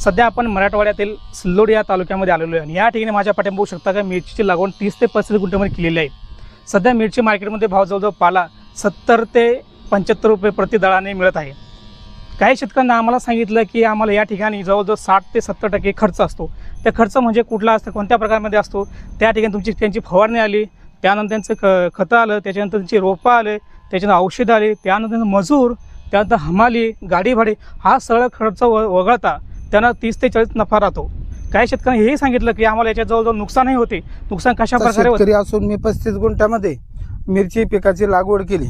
सध्या आपण मराठवाड्यातील सिल्लोड या तालुक्यामध्ये आलेलो आहे. आणि या ठिकाणी माझ्या पाठ्या बघू शकता का मिरचीची लागवड तीस ते पस्तीस गुंठ्यामध्ये केलेली आहे. सध्या मिरची मार्केटमध्ये भाव जवळजवळ पाला सत्तर ते पंच्याहत्तर रुपये प्रति दळाने मिळत आहे. काही शेतकऱ्यांना आम्हाला सांगितलं की आम्हाला या ठिकाणी जवळजवळ साठ ते सत्तर टक्के खर्च असतो. त्या खर्च म्हणजे कुठला असतं कोणत्या प्रकारमध्ये असतो त्या ठिकाणी तुमची त्यांची फवारणी आली त्यानंतर त्यांचं ख खतं आलं त्याच्यानंतर त्यांची रोपं आले त्याच्यानंतर औषधं आली त्यानंतर मजूर त्यानंतर हमाली गाडी भाडे हा सगळा खर्च व वगळता त्यांना तीस ते चाळीस नफा राहतो. काही शेतकऱ्यांनी हेही सांगितलं की आम्हाला याच्यात जवळजवळ नुकसानही होते. नुकसान कशा प्रकारे होते? शेतकरी असून मी पस्तीस गुंठ्यामध्ये मिरची पिकाची लागवड केली.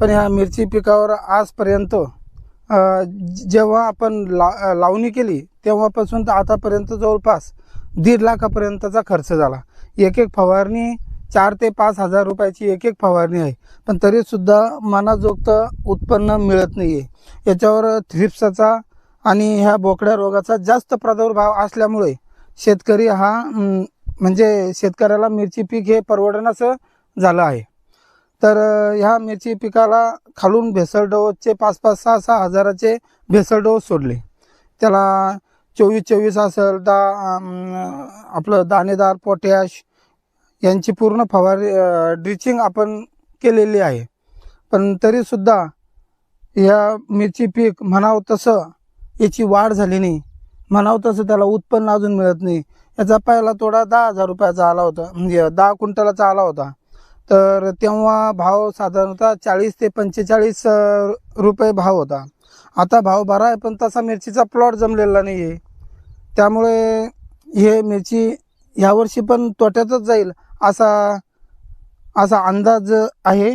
पण ह्या मिरची पिकावर आजपर्यंत अ, जेव्हा आपण ला लावणी केली तेव्हापासून तर आतापर्यंत जवळपास दीड लाखापर्यंतचा खर्च झाला. एक एक फवारणी चार ते पाच हजार रुपयाची एक एक फवारणी आहे. पण तरीसुद्धा मनाजोगतं उत्पन्न मिळत नाही आहे याच्यावर थ्रिप्साचा आणि ह्या बोकड्या रोगाचा जास्त प्रादुर्भाव असल्यामुळे शेतकरी हा म्हणजे शेतकऱ्याला मिरची पीक हे परवडण्याचं झालं आहे. तर ह्या मिरची पिकाला खालून भेसळडोसचे पाच पाच सहा सहा हजाराचे भेसळ डोस सोडले. त्याला चोवीस चोवीस असेल दा आपलं दाणेदार पोटॅश यांची पूर्ण फवारी ड्रिचिंग आपण केलेली आहे. पण तरीसुद्धा या मिरची पीक म्हणावं तसं याची वाढ झाली नाही. म्हणावं तसं त्याला उत्पन्न अजून मिळत नाही. याचा पहिला तोडा दहा हजार रुपयाचा आला होता. म्हणजे दहा क्विंटलाचा आला होता. तर तेव्हा भाव साधारणतः चाळीस ते पंचेचाळीस रुपये भाव होता. आता भाव बरा आहे पण तसा मिरचीचा प्लॉट जमलेला नाही आहे त्यामुळे हे मिरची ह्यावर्षी पण तोट्यातच जाईल असा असा अंदाज आहे.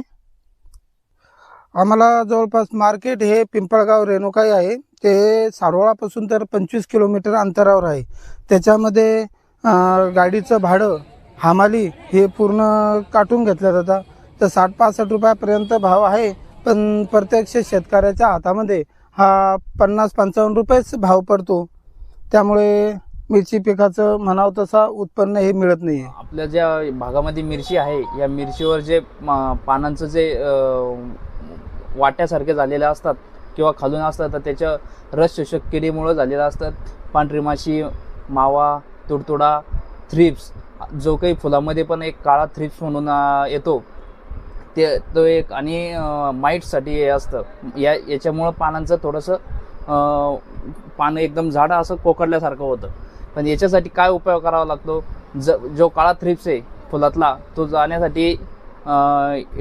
आम्हाला जवळपास मार्केट हे पिंपळगाव रेणुकाई आहे. ते सारोळापासून तर पंचवीस किलोमीटर अंतरावर आहे. त्याच्यामध्ये गाडीचं भाडं हमाली हे पूर्ण काटून घेतलं जातं. तर साठ पासष्ट रुपयापर्यंत भाव आहे. पण प्रत्यक्ष शेतकऱ्याच्या हातामध्ये हा पन्नास पंचावन्न रुपयेच भाव पडतो. त्यामुळे मिरची पिकाचं म्हणावं तसा उत्पन्न हे मिळत नाही आहे आपल्या ज्या भागामध्ये मिरची आहे या मिरचीवर जे पानांचं जे वाट्यासारखे झालेले असतात किंवा खालून असतात तर त्याच्या रस शोषक किडीमुळं झालेलं असतात. पांढरी माशी मावा तुडतुडा थ्रिप्स जो काही फुलामध्ये पण एक काळा थ्रिप्स म्हणून येतो. ते तो एक आणि माईटसाठी हे असतं. या याच्यामुळं पानांचं थोडंसं पानं एकदम झाडं असं कोकडल्यासारखं होतं. पण याच्यासाठी काय उपाय करावा लागतो? ज जो काळा थ्रिप्स आहे फुलातला तो जाण्यासाठी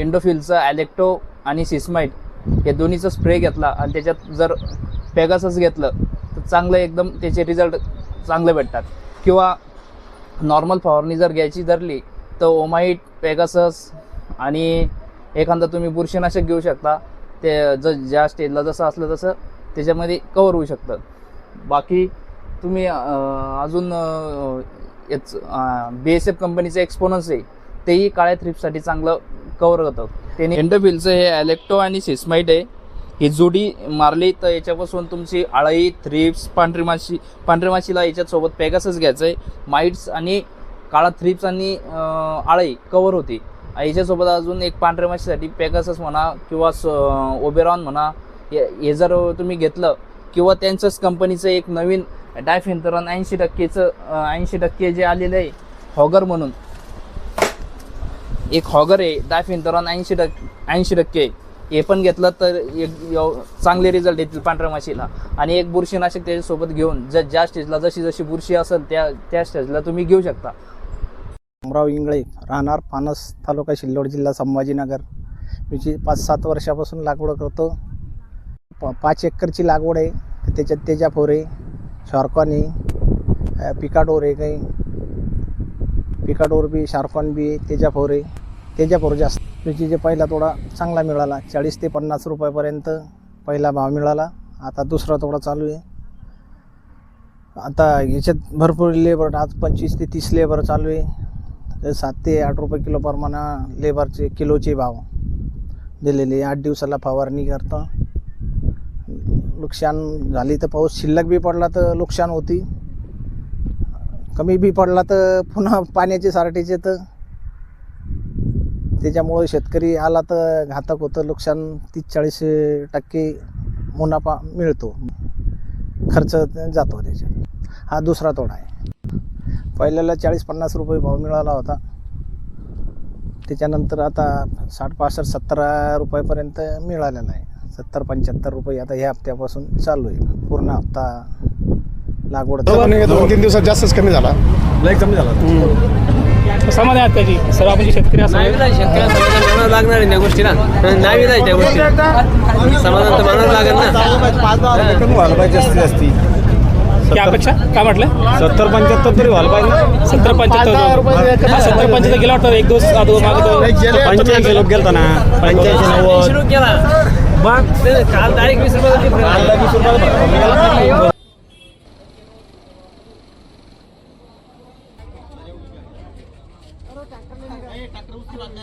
इंडोफिलचा ॲलेक्टो आणि सिस्माईट या दोन्हीचा स्प्रे घेतला आणि त्याच्यात जर पेगासच घेतलं तर चांगलं एकदम त्याचे रिझल्ट चांगले भेटतात. किंवा नॉर्मल फवारणी जर घ्यायची धरली तर ओमाईट पेगासस आणि एखादा तुम्ही बुरशीनाशक घेऊ शकता. ते ज ज्या स्टेजला जसं असलं तसं त्याच्यामध्ये कवर होऊ शकतं. बाकी तुम्ही अजून याच बी एस एफ कंपनीचं एक्सपोनन्स आहे. तेही काळ्या थ्रिप्ससाठी चांगलं कवर होतं त्याने एंडोफिलचं हे ॲलेक्टो आणि सिस्माईट आहे. ही जुडी मारली तर याच्यापासून तुमची आळई थ्रिप्स पांढरी माशी पांढरी माशीला याच्यासोबत पॅगासच घ्यायचं आहे माईट्स आणि काळा थ्रिप्स आणि आळई कवर होती. याच्यासोबत अजून एक पांढऱ्या माशीसाठी पॅगासस म्हणा किंवा ओबेरॉन म्हणा हे हे जर तुम्ही घेतलं किंवा त्यांच्याच कंपनीचं एक नवीन डायफेंथरॉन ऐंशी टक्केचं ऐंशी टक्के जे आलेलं आहे हॉगर म्हणून एक हॉगर आहे डायफेंथरॉन ऐंशी टक्के ऐंशी टक्के हे पण घेतलं तर एक चांगले रिझल्ट येतील पांढऱ्या माशीला आणि एक बुरशीनाशक त्याच्यासोबत घेऊन ज ज्या स्टेजला जशी जशी बुरशी असेल त्या त्या स्टेजला तुम्ही घेऊ शकता. अमराव इंगळे राहणार पानस तालुका सिल्लोड जिल्हा संभाजीनगर. मी पाच सात वर्षापासून लागवड करतो. प पाच एकरची लागवड आहे त्याच्यात तेजापूर आहे शॉर्कॉन आहे पिकाडोर आहे काही. पिकाडोर बी शार्कॉन बी तेजापूर आहे. त्याच्याबरोबर जास्त. त्याची जे पहिला तोडा चांगला मिळाला चाळीस ते पन्नास रुपयापर्यंत पहिला भाव मिळाला. आता दुसरा तोडा चालू आहे. आता याच्यात भरपूर लेबर आज पंचवीस ते तीस लेबर चालू आहे. सात ते आठ रुपये किलो प्रमाणे लेबरचे किलोचे भाव दिलेले आठ दिवसाला फवारणी करता. नुकसान झाली तर पाऊस शिल्लक बी पडला तर नुकसान होती. कमी बी पडला तर पुन्हा पाण्याचे सारटीचे तर त्याच्यामुळं शेतकरी आला तर घातक होतं. नुकसान तीस चाळीस टक्के मुनाफा मिळतो. खर्च जातो त्याच्यात. हा दुसरा तोडा आहे. पहिल्याला चाळीस पन्नास रुपये भाव मिळाला होता. त्याच्यानंतर आता साठ पासष्ट सत्तर रुपयापर्यंत मिळालेला आहे. सत्तर पंच्याहत्तर रुपये आता ह्या हप्त्यापासून चालू आहे. पूर्ण हप्ता लागवड दोन तीन दिवसात जास्तच कमी झाला. लय कमी झाला. समाधान आहेत त्याची. सर्व आपण जे शेतकरी असं समाधान मानावं लागणार आहे त्या गोष्टीला. नाही त्या गोष्टी समाधान तर मानावं लागेल ना. व्हायला पाहिजे जास्तीत जास्ती की अपेक्षा? काय म्हटलं? सत्तर पंच्याहत्तर तरी व्हायला पाहिजे सत्तर पंच्याहत्तर. हा, सत्तर पंच्याहत्तर गेला वाटतं एक दिवस अगोदर मागे पंच्याऐंशी लोक गेलता ना. पंच्याऐंशी नव्वद. सुरू केला मग ते काल डायरेक्ट वीस रुपये ट्रॅक्टर